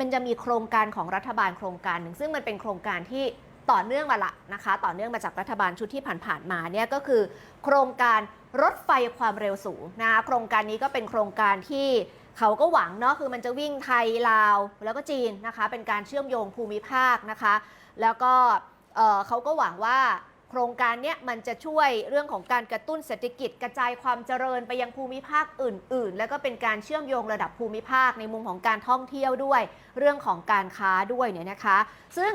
มันจะมีโครงการของรัฐบาลโครงการหนึ่งซึ่งมันเป็นโครงการที่ต่อเนื่องมาละนะคะ ต่อเนื่องมาจากรัฐบาลชุดที่ผ่านๆมาเนี่ยก็คือโครงการรถไฟความเร็วสูงนะโครงการนี้ก็เป็นโครงการที่เขาก็หวังเนาะคือมันจะวิ่งไทยลาว แล้วก็จีนนะคะ เป็นการเชื่อมโยงภูมิภาคนะคะ แล้วก็เขาก็หวังว่า โครงการเนี้ยมันจะช่วยเรื่องของการกระตุ้นเศรษฐกิจกระจายความเจริญไปยังภูมิภาคอื่น ๆ แล้วก็เป็นการเชื่อมโยงระดับภูมิภาคในมุมของการท่องเที่ยวด้วย เรื่องของการค้าด้วยเนี่ยนะคะ ซึ่ง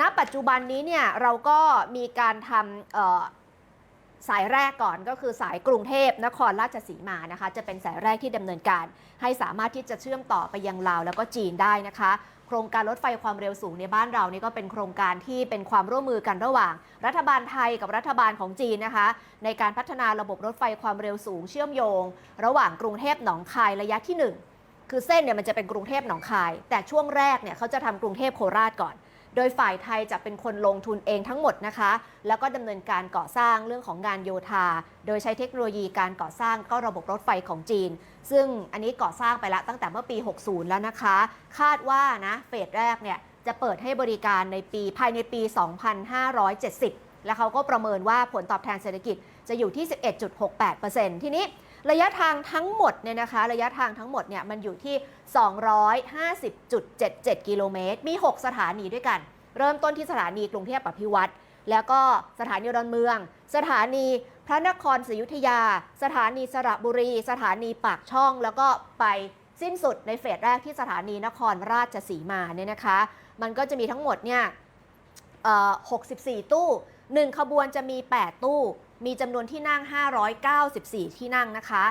ณปัจจุบันนี้เนี่ยเราก็มีการทำสายแรกก่อนก็คือสายกรุงเทพนครราชสีมานะคะ จะเป็นสายแรกที่ดำเนินการ ให้สามารถที่จะเชื่อมต่อไปยังลาวแล้วก็จีนได้นะคะ ครงการรถไฟความเร็วสูงในบ้านเรานี่ก็เป็นโครงการที่เป็นความร่วมมือกันระหว่าง รัฐบาลไทยกับรัฐบาลของจีนนะคะ ในการพัฒนาระบบรถไฟความเร็วสูงเชื่อมโยง ระหว่างกรุงเทพหนองคายระยะที่ 1 คือเส้นเนี่ยมันจะเป็นกรุงเทพหนองคาย แต่ช่วงแรกเนี่ยเขาจะทำกรุงเทพโคราชก่อน โดยฝ่ายไทยจะเป็นคนลงทุนเองทั้งหมดนะคะ แล้วก็ดำเนินการก่อสร้างเรื่องของงานโยธา โดยใช้เทคโนโลยีการก่อสร้างก็ระบบรถไฟของจีน ซึ่งอันนี้ก่อสร้างไปแล้วตั้งแต่เมื่อปี 60 แล้วนะคะ คาดว่านะเฟสแรกเนี่ยจะเปิดให้บริการในปีภายในปี 2570 และเขาก็ประเมินว่าผลตอบแทนเศรษฐกิจจะอยู่ที่ 11.68%ทีนี้ ระยะทางทั้งหมดเนี่ยนะคะ ระยะทางทั้งหมดเนี่ยมันอยู่ที่ 250.77 กิโลเมตร มี 6 สถานีด้วยกัน เริ่มต้นที่สถานีกรุงเทพอภิวัตรแล้วก็สถานีดอนเมือง สถานีพระนครศรีอยุธยา สถานีสระบุรี สถานีปากช่อง แล้วก็ไปสิ้นสุดในเฟสแรกที่สถานีนครราชสีมาเนี่ยนะคะ มันก็จะมีทั้งหมดเนี่ย64 ตู้ 1 ขบวนจะมี 8 ตู้ มีจำนวนที่นั่ง 594 ที่นั่งนะคะ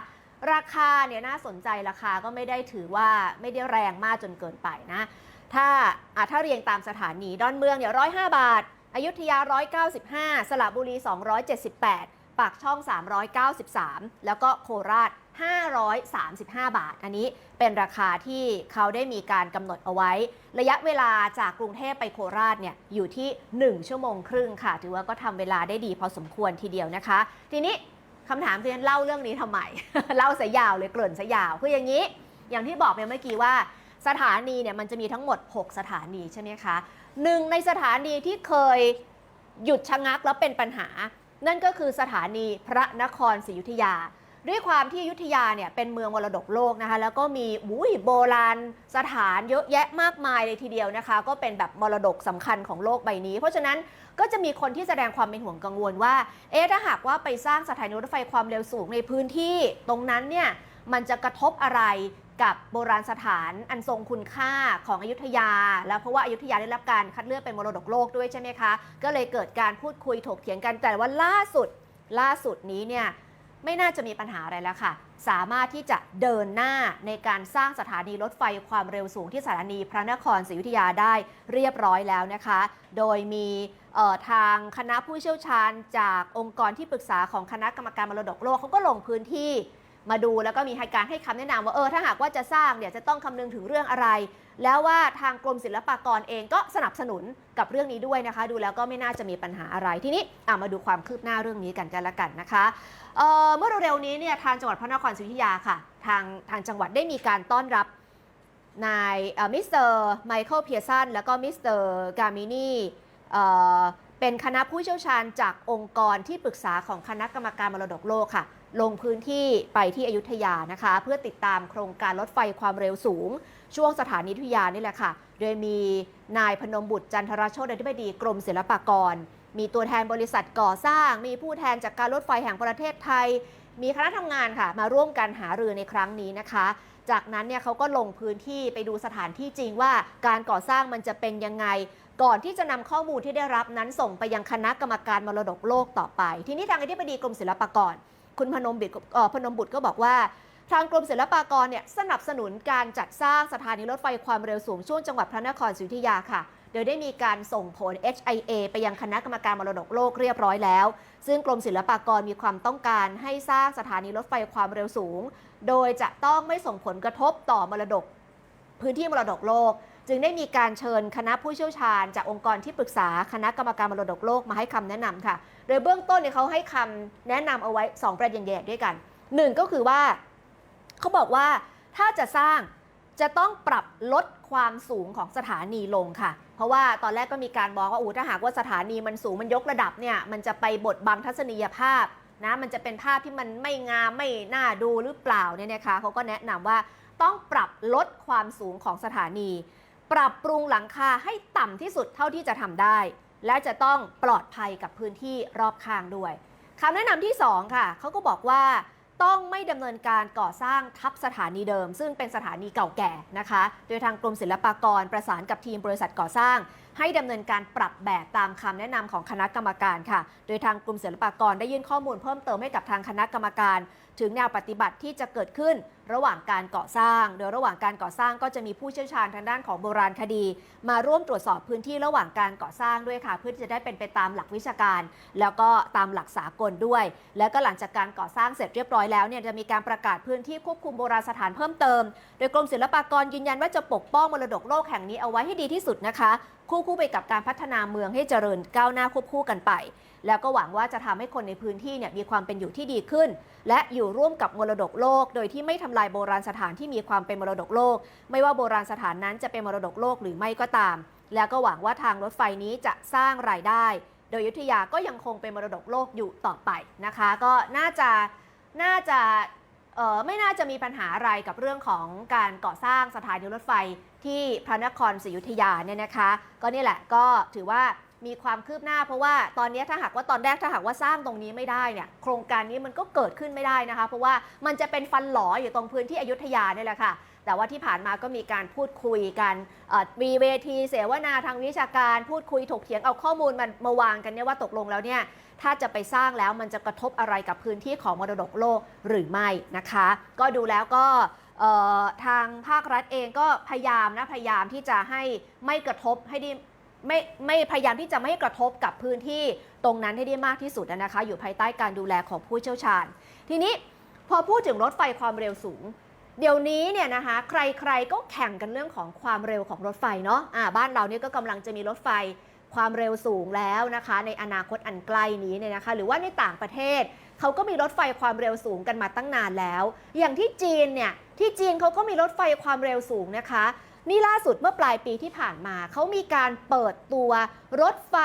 ราคาเนี่ยน่าสนใจราคาก็ไม่ได้ถือว่าไม่ได้แรงมากจนเกินไปนะ ถ้าถ้าเรียงตามสถานีดอนเมืองเนี่ย105บาท อยุธยา 195 สระบุรี 278 ปากช่อง 393 แล้วก็โคราช 535 บาท อันนี้เป็นราคาที่เขาได้มีการกำหนดเอาไว้ ระยะเวลาจากกรุงเทพไปโคราชเนี่ยอยู่ที่ 1 ชั่วโมงครึ่งค่ะ ถือว่าก็ทำเวลาได้ดีพอสมควรทีเดียวนะคะ ทีนี้คำถามคือเล่าเรื่องนี้ทำไม เล่าสยาวเลยเกริ่นสยาวคืออย่างนี้ อย่างที่บอกไปเมื่อกี้ว่าสถานีเนี่ยมันจะมีทั้งหมด 6 สถานีใช่ไหมคะหนึ่งในสถานีที่เคยหยุดชะงักแล้วเป็นปัญหา นั่นก็คือสถานีพระนครศรีอยุธยา ด้วยความที่ยุธยาเนี่ยเป็นเมืองมรดกโลกนะคะ แล้วก็มีอุ้ยโบราณสถานเยอะแยะมากมายเลยทีเดียวนะคะ ก็เป็นแบบมรดกสำคัญของโลกใบนี้ เพราะฉะนั้นก็จะมีคนที่แสดงความเป็นห่วงกังวลว่า เอ๊ะถ้าหากว่าไปสร้างสถานีรถไฟความเร็วสูงในพื้นที่ ตรงนั้นเนี่ยมันจะกระทบอะไร กับโบราณสถานอันทรงคุณค่าของอยุธยา แล้วเพราะว่าอายุธยาได้รับการคัดเลือกเป็นมรดกโลกด้วยใช่ไหมคะ ก็เลยเกิดการพูดคุยถกเถียงกันแต่ว่าล่าสุดล่าสุดนี้เนี่ยไม่น่าจะมีปัญหาอะไรแล้วค่ะ สามารถที่จะเดินหน้าในการสร้างสถานีรถไฟความเร็วสูงที่สถานีพระนครศรีอยุธยาได้เรียบร้อยแล้วนะคะ โดยมีทางคณะผู้เชี่ยวชาญจากองค์กรที่ปรึกษาของคณะกรรมการมรดกโลกเขาก็ลงพื้นที่ มาดูแล้วก็มีให้การให้คำแนะนำว่าเออถ้าหากว่าจะสร้างเนี่ยจะต้องคำนึงถึงเรื่องอะไร แล้วว่าทางกรมศิลปากรเองก็สนับสนุนกับเรื่องนี้ด้วยนะคะ ดูแล้วก็ไม่น่าจะมีปัญหาอะไรทีนี้มาดูความคืบหน้าเรื่องนี้กันกันละกันนะคะเออเมื่อเร็วๆนี้เนี่ยทางจังหวัดพระนครศรีอยุธยาค่ะ ทางทางจังหวัดได้มีการต้อนรับนายมิสเตอร์ไมเคิลเพียสันแล้วก็มิสเตอร์กามินีเป็นคณะผู้เชี่ยวชาญจากองค์กรที่ปรึกษาของคณะกรรมการมรดกโลกค่ะ ลงพื้นที่ไปที่อยุธยานะคะ เพื่อติดตามโครงการรถไฟความเร็วสูง ช่วงสถานีอยุธยานี่แหละค่ะ โดยมีนายพนมบุตรจันทรโชตอธิบดีกรมศิลปากร มีตัวแทนบริษัทก่อสร้าง มีผู้แทนจากการรถไฟแห่งประเทศไทย มีคณะทำงานค่ะ มาร่วมกันหารือในครั้งนี้นะคะ จากนั้นเนี่ยเขาก็ลงพื้นที่ไปดูสถานที่จริงว่าการก่อสร้างมันจะเป็นยังไงก่อนที่จะนำข้อมูลที่ได้รับนั้นส่งไปยังคณะกรรมการมรดกโลกต่อไป ทีนี้ทางอธิบดีกรมศิลปากร คุณพนมบิดพนมบุตรก็บอกว่า ทางกรมศิลปากรเนี่ยสนับสนุนการจัดสร้างสถานีรถไฟความเร็วสูงช่วงจังหวัดพระนครศรีอยุธยาค่ะโดยได้มีการส่งผล HIA ไปยังคณะกรรมการมรดกโลกเรียบร้อยแล้ว ซึ่งกรมศิลปากรมีความต้องการให้สร้างสถานีรถไฟความเร็วสูง โดยจะต้องไม่ส่งผลกระทบต่อมรดก พื้นที่มรดกโลก จึงได้มีการเชิญคณะผู้เชี่ยวชาญ จากองค์กรที่ปรึกษาคณะกรรมการมรดกโลกมาให้คำแนะนำค่ะ โดยเบื้องต้นเนี่ยเขาให้คำแนะนำเอาไว้ 2 ประเด็นใหญ่ๆด้วยกันหนึ่งก็คือว่าเขาบอกว่าถ้าจะสร้างจะต้องปรับลดความสูงของสถานีลงค่ะ เพราะว่าตอนแรกก็มีการมองว่าอู้ถ้าหากว่าสถานีมันสูงมันยกระดับเนี่ยมันจะไปบดบังทัศนียภาพนะมันจะเป็นภาพที่มันไม่งามไม่น่าดูหรือเปล่าเนี่ยนะคะเขาก็แนะนำว่าต้องปรับลดความสูงของสถานี ปรับปรุงหลังคาให้ต่ำที่สุดเท่าที่จะทำได้ และจะต้องปลอดภัยกับพื้นที่รอบข้างด้วยคำแนะนำที่ 2 ค่ะ เขาก็บอกว่าต้องไม่ดำเนินการก่อสร้างทับสถานีเดิม ซึ่งเป็นสถานีเก่าแก่นะคะ โดยทางกรมศิลปากรประสานกับทีมบริษัทก่อสร้าง ให้ดำเนินการปรับแบบตามคำแนะนำของคณะกรรมการค่ะ โดยทางกรมศิลปากรได้ยื่นข้อมูลเพิ่มเติมให้กับทางคณะกรรมการ ถึงแนวปฏิบัติที่จะเกิดขึ้นระหว่างการก่อสร้าง โดยระหว่างการก่อสร้างก็จะมีผู้เชี่ยวชาญทางด้านของโบราณคดี มาร่วมตรวจสอบพื้นที่ระหว่างการก่อสร้างด้วยค่ะ เพื่อที่จะได้เป็นไปตามหลักวิชาการ แล้วก็ตามหลักสากลด้วย แล้วก็หลังจากการก่อสร้างเสร็จเรียบร้อยแล้วเนี่ยจะมีการประกาศพื้นที่ควบคุมโบราณสถานเพิ่มเติม โดยกรมศิลปากรยืนยันว่าจะปกป้องมรดกโลกแห่งนี้เอาไว้ให้ดีที่สุดนะคะ คู่คู่ไปกับการพัฒนาเมืองให้เจริญก้าวหน้าควบคู่กันไป แล้วก็หวังว่าจะทำให้คนในพื้นที่เนี่ยมีความเป็นอยู่ที่ดีขึ้น และอยู่ร่วมกับมรดกโลก โดยที่ไม่ทำลายโบราณสถานที่มีความเป็นมรดกโลก ไม่ว่าโบราณสถานนั้นจะเป็นมรดกโลกหรือไม่ก็ตาม แล้วก็หวังว่าทางรถไฟนี้จะสร้างรายได้ โดยยุทธยาก็ยังคงเป็นมรดกโลกอยู่ต่อไปนะคะ ก็น่าจะน่าจะ ไม่น่าจะมีปัญหาอะไรกับเรื่องของการก่อสร้างสถานีรถไฟที่พระนครศรีอยุธยาเนี่ยนะคะ ก็นี่แหละก็ถือว่ามีความคืบหน้าเพราะว่าตอนนี้ถ้าหากว่าตอนแรกถ้าหากว่าสร้างตรงนี้ไม่ได้เนี่ยโครงการนี้มันก็เกิดขึ้นไม่ได้นะคะ เพราะว่ามันจะเป็นฟันหลออยู่ตรงพื้นที่อยุธยาเนี่ยแหละค่ะ แต่ว่าที่ผ่านมาก็มีการพูดคุยกันมีเวทีเสวนาทางวิชาการ พูดคุยถกเถียงเอาข้อมูลมันมาวางกันเนี่ยว่าตกลงแล้วเนี่ยถ้าจะไปสร้างแล้วมันจะกระทบอะไรกับพื้นที่ของมรดกโลกหรือไม่นะคะ ก็ดูแล้วก็ทางภาครัฐเองก็พยายามนะพยายามที่จะให้ไม่กระทบให้ได้ไม่ไม่พยายามที่จะไม่ให้กระทบกับพื้นที่ตรงนั้นให้ได้มากที่สุดนะคะ อยู่ภายใต้การดูแลของผู้เชี่ยวชาญ ทีนี้พอพูดถึงรถไฟความเร็วสูง เดี๋ยวนี้เนี่ยนะคะใครๆก็แข่งกันเรื่องของความเร็วของรถไฟเนาะอ่าบ้านเราเนี่ยก็กำลังจะมีรถไฟความเร็วสูงแล้วนะคะ ในอนาคตอันใกล้นี้เนี่ยนะคะ หรือว่าในต่างประเทศเขาก็มีรถไฟความเร็วสูงกันมาตั้งนานแล้ว อย่างที่จีนเนี่ยที่จีนเขาก็มีรถไฟความเร็วสูงนะคะ นี่ล่าสุดเมื่อปลายปีที่ผ่านมาเขามีการเปิดตัวรถไฟ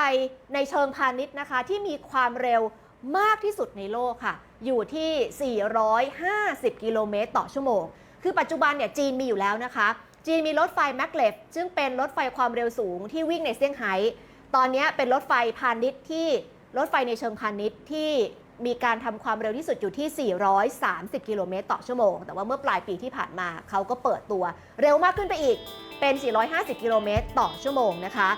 ในเชิงพาณิชย์นะคะ ที่มีความเร็วมากที่สุดในโลกค่ะ อยู่ที่ 450 กิโลเมตรต่อชั่วโมง คือปัจจุบันเนี่ยจีนมีอยู่แล้วนะคะ จีนมีรถไฟแมกเลฟซึ่งเป็นรถไฟความเร็วสูงที่วิ่งในเซี่ยงไฮ้ตอนนี้เป็นรถไฟพาณิชย์ที่รถไฟในเชิงพาณิชย์ที่มีการทำความเร็วที่สุดอยู่ที่ 430 กิโลเมตรต่อชั่วโมง แต่ว่าเมื่อปลายปีที่ผ่านมาเขาก็เปิดตัว เร็วมากขึ้นไปอีกเป็น 450 กิโลเมตรต่อชั่วโมงนะคะ